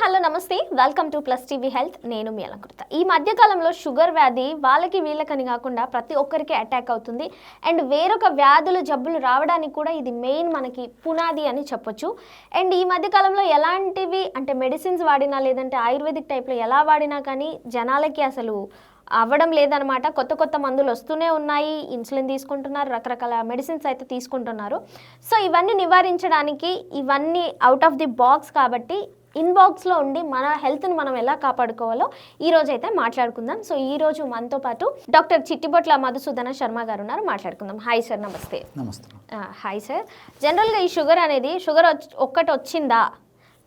Hello నమస్తే. Welcome to plus TV health నేను మీ అలంకృత. ఈ మధ్యకాలంలో షుగర్ వ్యాధి వాళ్ళకి వీళ్ళకని కాకుండా ప్రతి ఒక్కరికి అటాక్ అవుతుంది. అండ్ వేరొక వ్యాధులు జబ్బులు రావడానికి కూడా ఇది మెయిన్ మనకి పునాది అని చెప్పొచ్చు. అండ్ ఈ మధ్యకాలంలో ఎలాంటివి అంటే మెడిసిన్స్ వాడినా లేదంటే ఆయుర్వేదిక్ టైప్లో ఎలా వాడినా కానీ జనాలకి అసలు అవ్వడం లేదనమాట. కొత్త కొత్త మందులు వస్తూనే ఉన్నాయి. ఇన్సులిన్ తీసుకుంటున్నారు. రకరకాల మెడిసిన్స్ అయితే తీసుకుంటున్నారు. సో ఇవన్నీ నివారించడానికి ఇవన్నీ అవుట్ ఆఫ్ ది బాక్స్ కాబట్టి ఇన్బాక్స్లో ఉండి మన హెల్త్ని మనం ఎలా కాపాడుకోవాలో ఈ రోజు అయితే మాట్లాడుకుందాం. సో ఈ రోజు మనతో పాటు డాక్టర్ చిట్టిబొట్ల మధుసూదన శర్మ గారు ఉన్నారు. మాట్లాడుకుందాం. హాయ్ సార్ నమస్తే. నమస్తే. హాయ్ సార్ జనరల్గా ఈ షుగర్ అనేది షుగర్ ఒక్కటి వచ్చిందా?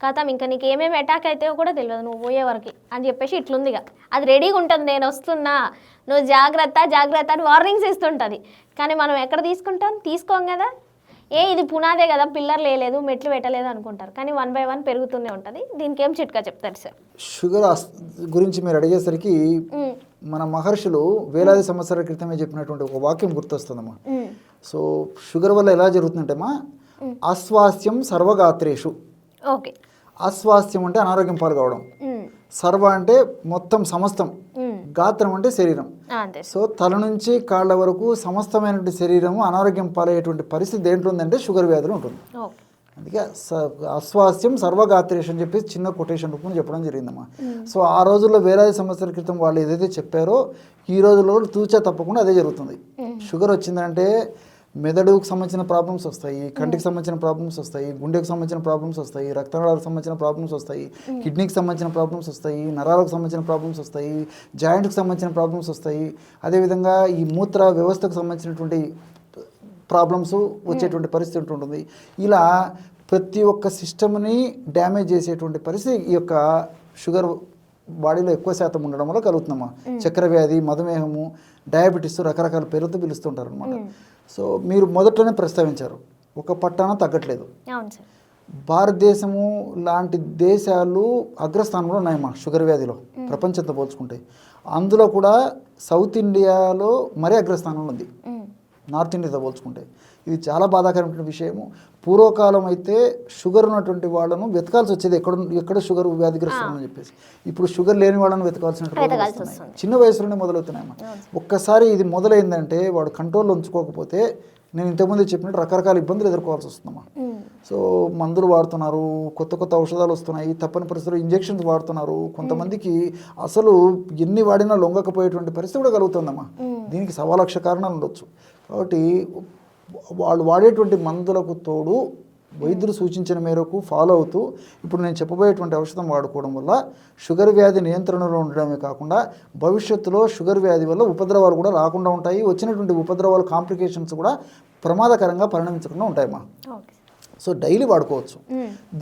కథం ఇంకా నీకు ఏమేమి అటాక్ అయితే కూడా తెలియదు. నువ్వు పోయే వరకు అని చెప్పేసి ఇట్లుందిగా. అది రెడీగా ఉంటుంది నేను వస్తున్నా. నువ్వు జాగ్రత్త జాగ్రత్త అని వార్నింగ్స్ ఇస్తుంటుంది. కానీ మనం ఎక్కడ తీసుకుంటాం? తీసుకోం కదా. ఏ ఇది పునాదే కదా పిల్లర్ లేలేదు మెట్లు పెట్టలేదు అనుకుంటారు. కానీ వన్ బై వన్ పెరుగుతూనే ఉంటుంది. దీనికి ఏం చిట్కా చెప్తారు సార్? షుగర్ గురించి మీరు అడిగేసరికి మన మహర్షులు వేలాది సంవత్సరాల క్రితమే చెప్పినటువంటి ఒక వాక్యం గుర్తొస్తుందమ్మా. సో షుగర్ వల్ల ఎలా జరుగుతుందంటేమా అస్వాస్థ్యం సర్వగాత్రేషు. ఓకే. అస్వాస్థ్యం అంటే అనారోగ్యం పాలు కావడం సర్వ అంటే మొత్తం సమస్తం. గాత్రం అంటే శరీరం. సో తల నుంచి కాళ్ళ వరకు సమస్తమైనటువంటి శరీరము అనారోగ్యం పాలయ్యేటువంటి పరిస్థితి దేంట్లో ఉందంటే షుగర్ వ్యాధులు ఉంటుంది. అందుకే అస్వాస్థ్యం సర్వగాత్రేష్ అని చెప్పి చిన్న కొటేషన్ రూపంలో చెప్పడం జరిగిందమ్మా. సో ఆ రోజుల్లో వేలాది సంవత్సరాల క్రితం వాళ్ళు ఏదైతే చెప్పారో ఈ రోజుల్లో తూచా తప్పకుండా అదే జరుగుతుంది. షుగర్ వచ్చిందంటే మెదడుకు సంబంధించిన ప్రాబ్లమ్స్ వస్తాయి కంటికి సంబంధించిన ప్రాబ్లమ్స్ వస్తాయి గుండెకు సంబంధించిన ప్రాబ్లమ్స్ వస్తాయి రక్తనాళాలకు సంబంధించిన ప్రాబ్లమ్స్ వస్తాయి కిడ్నీకి సంబంధించిన ప్రాబ్లమ్స్ వస్తాయి నరాలకు సంబంధించిన ప్రాబ్లమ్స్ వస్తాయి జాయింట్కి సంబంధించిన ప్రాబ్లమ్స్ వస్తాయి. అదేవిధంగా ఈ మూత్ర వ్యవస్థకు సంబంధించినటువంటి ప్రాబ్లమ్స్ వచ్చేటువంటి పరిస్థితి ఉంటుంది ఇలా ప్రతి ఒక్క సిస్టమ్ని డ్యామేజ్ చేసేటువంటి పరిస్థితి ఈ యొక్క షుగర్ బాడీలో ఎక్కువ శాతం ఉండడం వల్ల కలుగుతుందమ్మా చక్కెర వ్యాధి మధుమేహము డయాబెటీస్ రకరకాల పేరుతో పిలుస్తుంటారు అనమాట సో మీరు మొదట్లోనే ప్రస్తావించారు. ఒక పట్టాన తగ్గట్లేదు. భారతదేశము లాంటి దేశాలు అగ్రస్థానంలో ఉన్నాయమ్మా షుగర్ వ్యాధిలో ప్రపంచంతో పోల్చుకుంటే. అందులో కూడా సౌత్ ఇండియాలో మరీ అగ్రస్థానంలో ఉంది. నార్త్ ఇండియాతో పోల్చుకుంటే. ఇది చాలా బాధాకరమైన విషయము. పూర్వకాలం అయితే షుగర్ ఉన్నటువంటి వాళ్ళను వెతకాల్సి వచ్చేది ఎక్కడ ఎక్కడ షుగర్ వ్యాధిగ్రస్తులని చెప్పేసి. ఇప్పుడు షుగర్ లేని వాళ్ళని వెతకాల్సిన. చిన్న వయసులోనే మొదలవుతున్నాయమ్మా ఒక్కసారి ఇది మొదలైందంటే వాడు కంట్రోల్లో ఉంచుకోకపోతే నేను ఇంతకుముందు చెప్పినట్టు రకరకాల ఇబ్బందులు ఎదుర్కోవాల్సి వస్తుందమ్మా సో మందులు వాడుతున్నారు కొత్త కొత్త ఔషధాలు వస్తున్నాయి తప్పని పరిస్థితుల్లో ఇంజెక్షన్స్ వాడుతున్నారు. కొంతమందికి అసలు ఎన్ని వాడినా లొంగకపోయేటువంటి పరిస్థితి కూడా కలుగుతుందమ్మా దీనికి సవా లక్ష కారణాలు ఉండొచ్చు. కాబట్టి వాళ్ళు వాడేటువంటి మందులకు తోడు వైద్యులు సూచించిన మేరకు ఫాలో అవుతూ ఇప్పుడు నేను చెప్పబోయేటువంటి ఔషధం వాడుకోవడం వల్ల షుగర్ వ్యాధి నియంత్రణలో ఉండడమే కాకుండా భవిష్యత్తులో షుగర్ వ్యాధి వల్ల ఉపద్రవాలు కూడా రాకుండా ఉంటాయి. వచ్చినటువంటి ఉపద్రవాలు కాంప్లికేషన్స్ కూడా ప్రమాదకరంగా పరిణమించకుండా ఉంటాయమ్మా. సో డైలీ వాడుకోవచ్చు.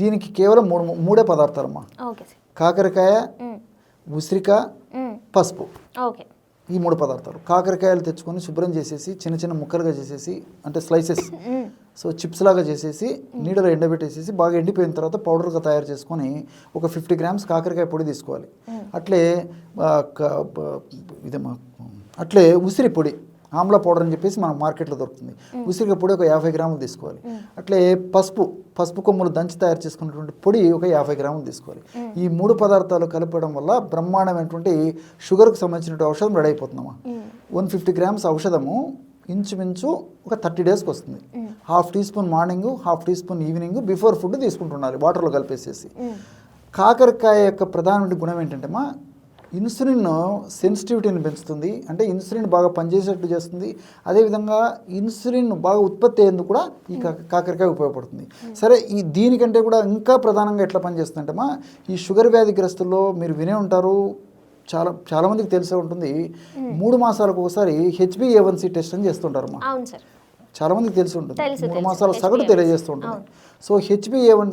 దీనికి కేవలం మూడు మూడే పదార్థాలమ్మా. కాకరకాయ ఉసిరిక పసుపు. ఓకే. ఈ మూడు పదార్థాలు. కాకరకాయలు తెచ్చుకొని శుభ్రం చేసేసి చిన్న చిన్న ముక్కలుగా చేసేసి అంటే స్లైసెస్ సో చిప్స్ లాగా చేసేసి నీడలో ఎండబెట్టేసేసి బాగా ఎండిపోయిన తర్వాత పౌడర్గా తయారు చేసుకొని ఒక ఫిఫ్టీ గ్రామ్స్ కాకరకాయ పొడి తీసుకోవాలి. అట్లే ఇదేమా అట్లే ఉసిరి పొడి. ఆమ్లా పౌడర్ అని చెప్పేసి మన మార్కెట్లో దొరుకుతుంది. ఉసిరికాయ పొడి ఒక యాభై గ్రాములు తీసుకోవాలి. అట్లే పసుపు పసుపు కొమ్ములు దంచి తయారు చేసుకున్నటువంటి పొడి ఒక యాభై గ్రాములు తీసుకోవాలి. ఈ మూడు పదార్థాలు కలపడం వల్ల బ్రహ్మాండమైనటువంటి షుగర్కి సంబంధించిన ఔషధం రెడీ అయిపోతుందమ్మా. వన్ ఫిఫ్టీ గ్రామ్స్ ఔషధము ఇంచుమించు ఒక థర్టీ డేస్కి వస్తుంది. Half teaspoon morning half teaspoon evening before food తీసుకుంటున్నారు వాటర్లో కలిపేసేసి. కాకరకాయ యొక్క ప్రధానమైన గుణం ఏంటంటే మా ఇన్సులిన్ సెన్సిటివిటీని పెంచుతుంది. అంటే ఇన్సులిన్ బాగా పనిచేసేట్టు చేస్తుంది. అదేవిధంగా ఇన్సులిన్ బాగా ఉత్పత్తి అయ్యేందుకు కూడా ఈ కాకరకాయ ఉపయోగపడుతుంది. సరే ఈ దీనికంటే కూడా ఇంకా ప్రధానంగా ఎట్లా పనిచేస్తుందంటే మా ఈ షుగర్ వ్యాధిగ్రస్తుల్లో మీరు వినే ఉంటారు. చాలా చాలా మందికి తెలిసే ఉంటుంది. మూడు మాసాలకు ఒకసారి హెచ్బిఏవన్సీ టెస్ట్ అని చేస్తుంటారు మా అవును సార్. చాలా మందికి తెలిసి ఉంటుంది. మూడు. మాసాల సగటు HbA1C. తెలియజేస్తూ ఉంటుంది. సో హెచ్బిఏవన్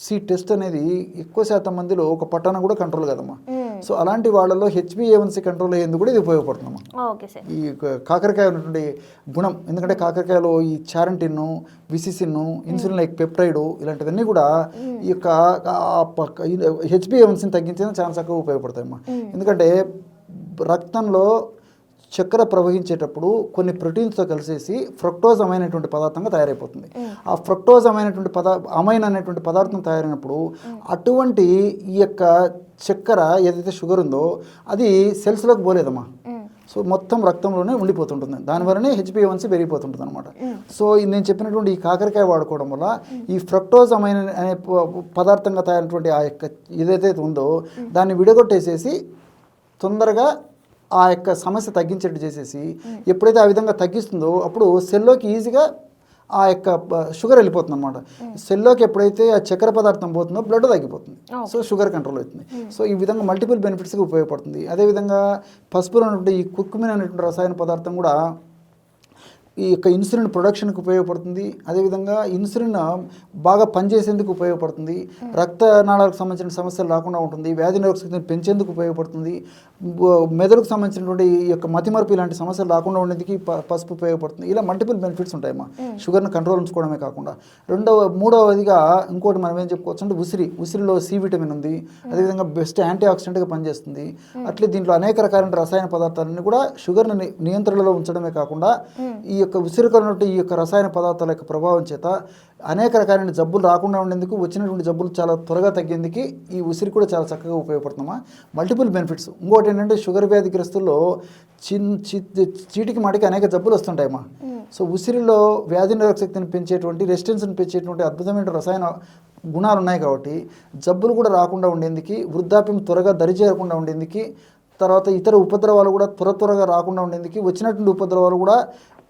సి టెస్ట్ అనేది ఎక్కువ శాతం మందిలో ఒక పట్టణ కూడా కంట్రోల్ కదమ్మా. సో అలాంటి వాళ్ళలో హెచ్బిఏవన్సీ కంట్రోల్ అయ్యేందుకు కూడా ఇది ఉపయోగపడుతుందమ్మా ఈ కాకరకాయ ఉన్నటువంటి గుణం ఎందుకంటే కాకరకాయలో ఈ charantin vicine insulin like peptide ఇలాంటివన్నీ కూడా ఈ యొక్క హెచ్బిఏవన్సీని తగ్గించడం చాలా చక్కగా ఉపయోగపడతాయమ్మా. ఎందుకంటే రక్తంలో చక్కెర ప్రవహించేటప్పుడు కొన్ని ప్రోటీన్స్తో కలిసేసి ఫ్రక్టోజ్ అమైనటువంటి పదార్థంగా తయారైపోతుంది. ఆ ఫ్రక్టోజ్ అమైనటువంటి పదా అమైన్ అనేటువంటి పదార్థం తయారైనప్పుడు అటువంటి ఈ యొక్క చక్కెర ఏదైతే షుగర్ ఉందో అది సెల్స్లోకి పోలేదమ్మా. సో మొత్తం రక్తంలోనే ఉండిపోతుంటుంది. దానివల్లనే హెచ్పిఎవన్సీ పెరిగిపోతుంటుంది అనమాట సో నేను చెప్పినటువంటి ఈ కాకరకాయ వాడుకోవడం వల్ల ఈ ఫ్రక్టోజ్ అమైన అనే పదార్థంగా తయారైనటువంటి ఆ యొక్క ఏదైతే ఉందో దాన్ని విడగొట్టేసేసి తొందరగా ఆ యొక్క సమస్య తగ్గించేట్టు చేసేసి ఎప్పుడైతే ఆ విధంగా తగ్గిస్తుందో అప్పుడు సెల్లోకి ఈజీగా ఆ యొక్క షుగర్ వెళ్ళిపోతుంది అనమాట సెల్లోకి ఎప్పుడైతే ఆ చక్కెర పదార్థం పోతుందో బ్లడ్ తగ్గిపోతుంది. సో షుగర్ కంట్రోల్ అవుతుంది. సో ఈ విధంగా మల్టిపుల్ బెనిఫిట్స్కి ఉపయోగపడుతుంది. అదేవిధంగా పసుపులో ఉన్నటువంటి ఈ కుక్కుమిన్ అనేటువంటి రసాయన పదార్థం కూడా ఈ యొక్క ఇన్సులిన్ ప్రొడక్షన్కి ఉపయోగపడుతుంది. అదేవిధంగా ఇన్సులిన్ బాగా పనిచేసేందుకు ఉపయోగపడుతుంది. రక్తనాళాలకు సంబంధించిన సమస్యలు రాకుండా ఉంటుంది. వ్యాధి నిరోధక శక్తిని పెంచేందుకు ఉపయోగపడుతుంది. మెదడుకు సంబంధించినటువంటి ఈ యొక్క మతిమరుపు ఇలాంటి సమస్యలు రాకుండా ఉండేందుకు పసుపు ఉపయోగపడుతుంది. ఇలా మల్టిపుల్ బెనిఫిట్స్ ఉంటాయమ్మా. షుగర్ని కంట్రోల్ ఉంచుకోవడమే కాకుండా. రెండవ మూడవదిగా ఇంకోటి మనం ఏం చెప్పుకోవచ్చు అంటే ఉసిరి. ఉసిరిలో సి విటమిన్ ఉంది. అదేవిధంగా బెస్ట్ యాంటీ ఆక్సిడెంట్గా పనిచేస్తుంది అట్లే దీంట్లో అనేక రకాలైన రసాయన పదార్థాలన్నీ కూడా షుగర్ని నియంత్రణలో ఉంచడమే కాకుండా ఈ యొక్క ఉసిరికలో ఉన్నటువంటి ఈ యొక్క రసాయన పదార్థాల యొక్క ప్రభావం చేత అనేక రకాలైన జబ్బులు రాకుండా ఉండేందుకు వచ్చినటువంటి జబ్బులు చాలా త్వరగా తగ్గేందుకు ఈ ఉసిరి కూడా చాలా చక్కగా ఉపయోగపడుతుందమ్మా. మల్టిపుల్ బెనిఫిట్స్ ఇంకోటి ఏంటంటే షుగర్ వ్యాధిగ్రస్తుల్లో చిన్ చి- చీటికి మాటికి అనేక జబ్బులు వస్తుంటాయమ్మా. సో ఉసిరిలో వ్యాధి నిరోధక శక్తిని పెంచేటువంటి రెసిస్టెన్స్ని పెంచేటువంటి అద్భుతమైన రసాయన గుణాలు ఉన్నాయి కాబట్టి జబ్బులు కూడా రాకుండా ఉండేందుకు వృద్ధాప్యం త్వరగా దరిచేరకుండా ఉండేందుకు తర్వాత ఇతర ఉపద్రవాలు కూడా త్వర త్వరగా రాకుండా ఉండేందుకు వచ్చినటువంటి ఉపద్రవాలు కూడా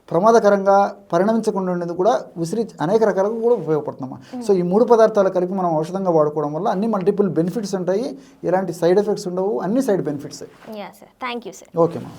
ప్రమాదకరంగా పరిణమించకుండా ఉండేందుకు కూడా ఉసిరి అనేక రకాలుగా కూడా ఉపయోగపడుతుందమ్మా సో ఈ మూడు పదార్థాలు కలిపి మనం ఔషధంగా వాడుకోవడం వల్ల అన్ని మల్టిపుల్ బెనిఫిట్స్ ఉంటాయి. ఎలాంటి సైడ్ ఎఫెక్ట్స్ ఉండవు అన్ని side benefits. Thank you sir okay మా